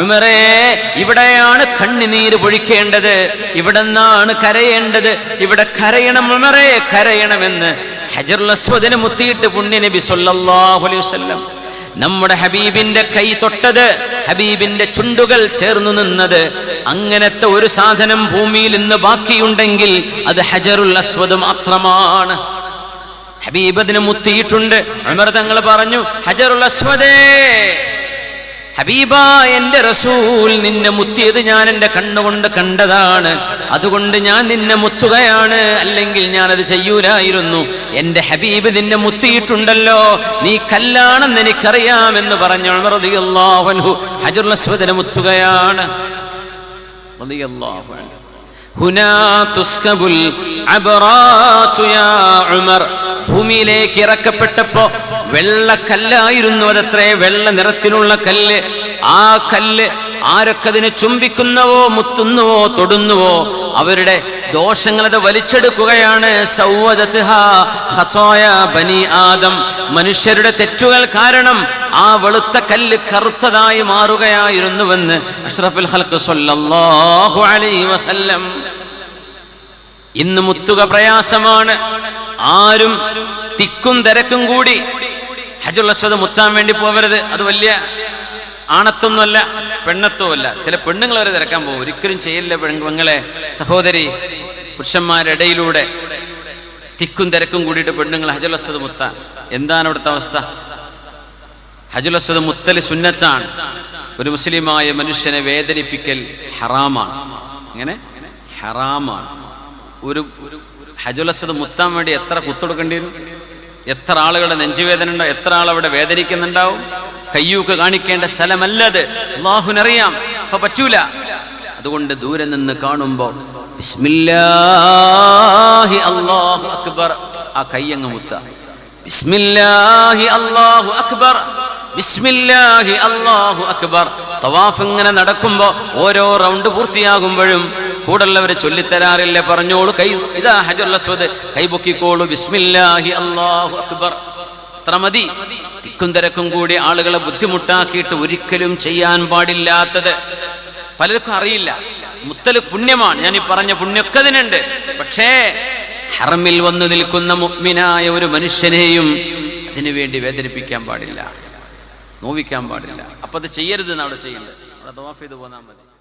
ഉമറേ ഇവിടെയാണ് കണ്ണുനീര് പൊഴിക്കേണ്ടത്. ഇവിടെ നിന്നാണ് കരയേണ്ടത്. ഇവിടെ കരയണം ഉമറേ കരയണമെന്ന് ഹജറുൽ മുത്തിയിട്ട് പുണ്യ നബി സല്ലല്ലാഹു അലൈഹി വസല്ലം. നമ്മുടെ ഹബീബിന്റെ കൈ തൊട്ടത് ഹബീബിന്റെ ചുണ്ടുകൾ ചേർന്നു നിന്നത്. അങ്ങനത്തെ ഒരു സാധനം ഭൂമിയിൽ ഇന്ന് ബാക്കിയുണ്ടെങ്കിൽ അത് ഹജറുൽ അസ്വദ് മാത്രമാണ്. ഹബീബ് മുത്തിയിട്ടുണ്ട്. അമർ തങ്ങൾ പറഞ്ഞു ഹജറുൽ അസ്വദേ ഹബീബ എന്റെ റസൂൽ നിന്നെ മുത്തിയത് ഞാൻ എന്റെ കണ്ണുകൊണ്ട് കണ്ടതാണ്. അതുകൊണ്ട് ഞാൻ നിന്നെ മുത്തുകയാണ്. അല്ലെങ്കിൽ ഞാൻ അത് ചെയ്യൂലായിരുന്നു. എന്റെ ഹബീബ് നിന്നെ മുത്തിയിട്ടുണ്ടല്ലോ. നീ കല്ലാണെന്ന് എനിക്കറിയാമെന്ന് പറഞ്ഞു അസ്വദിനെ മുത്തുകയാണ്. ഹുനാ തുസ്കബുൽ ഉമർ. ഭൂമിയിലേക്ക് ഇറക്കപ്പെട്ടപ്പോ വെള്ളക്കല്ലായിരുന്നു അതത്രേ. വെള്ള നിറത്തിലുള്ള കല്ല്. ആ കല്ല് ആരൊക്കെ അതിനെ ചുംബിക്കുന്നവോ മുത്തുന്നുവോ തൊടുന്നുവോ അവരുടെ ദോഷങ്ങൾ അത് വലിച്ചെടുക്കുകയാണ്. ബനി ആദം. മനുഷ്യരുടെ തെറ്റുകൾ കാരണം ആ വെളുത്ത കല്ല് കറുത്തതായി മാറുകയായിരുന്നുവെന്ന് അഷ്റഫുൽ സ്വല്ലല്ലാഹു അലൈഹി വസല്ലം. ഇന്ന് മുത്തുക പ്രയാസമാണ്. ആരും തിക്കും തിരക്കും കൂടി ഹജുൽ അസ്വദ് മുത്താൻ വേണ്ടി പോവരുത്. അത് വലിയ ആണത്തൊന്നുമല്ല പെണ്ണത്വമല്ല ചില പെണ്ണുങ്ങൾ വരെ തിരക്കാൻ പോകും. ഒരിക്കലും ചെയ്യില്ല പെണ്ണുങ്ങളെ സഹോദരി പുരുഷന്മാരുടെ ഇടയിലൂടെ തിക്കും തിരക്കും കൂടിയിട്ട് പെണ്ണുങ്ങൾ ഹജുൽ അസ്വദ് മുത്താൻ. എന്താണ് അവിടുത്തെ അവസ്ഥ? ഹജുൽ അസ്വദ് മുത്തൽ സുന്നത്താണ്. ഒരു മുസ്ലിമായ മനുഷ്യനെ വേദനിപ്പിക്കൽ ഹറാമാണ്. ഇങ്ങനെ ഹറാമാണ്. ഒരു ഹജുലസ്വത് മുത്താൻ വേണ്ടി എത്ര കുത്തൊടുക്കേണ്ടി വരും എത്ര ആളുകളുടെ നെഞ്ചുവേദന ഉണ്ടാവും എത്ര ആൾ അവിടെ വേദനിക്കുന്നുണ്ടാവും? കയ്യൂക്ക് കാണിക്കേണ്ട സ്ഥലമല്ലത്. അള്ളാഹുനറിയാം അപ്പൊ പറ്റൂല. അതുകൊണ്ട് ദൂരെ നിന്ന് കാണുമ്പോ ബിസ്മില്ലാഹി അല്ലാഹു അക്ബർ. ആ കയ്യങ്ങ് മുത്ത. ബിസ്മില്ലാഹി അല്ലാഹു അക്ബർ. ബിസ്മില്ലാഹി അല്ലാഹു അക്ബർ. തവാഫ് ഇങ്ങനെ നടക്കുമ്പോ ഓരോ റൗണ്ട് പൂർത്തിയാകുമ്പോഴും കൂടുള്ളവര് ചൊല്ലിത്തരാറില്ല? പറഞ്ഞോളൂ. കൈ ഇതാ ഹജറുൽ അസ്വദ്. കൈ പൊക്കിക്കോളൂ. ബിസ്മില്ലാഹി അള്ളാഹു അക്ബർ. അത്ര മതി. തിക്കും തിരക്കും കൂടി ആളുകളെ ബുദ്ധിമുട്ടാക്കിയിട്ട് ഒരിക്കലും ചെയ്യാൻ പാടില്ലാത്തത്. പലർക്കും അറിയില്ല. മുത്തൽ പുണ്യമാണ്. ഞാൻ ഈ പറഞ്ഞ പുണ്യമൊക്കെ അതിനുണ്ട്. പക്ഷേ ഹറമിൽ വന്നു നിൽക്കുന്ന മുഗ്മിനായ ഒരു മനുഷ്യനെയും അതിനു വേണ്ടി വേദനിപ്പിക്കാൻ പാടില്ല. നോവിക്കാൻ പാടില്ല. അപ്പൊ അത് ചെയ്യരുത് അവിടെ ചെയ്യേണ്ടത് അവിടെ തവാഫ് ചെയ്ത് പോന്നാൽ മതി.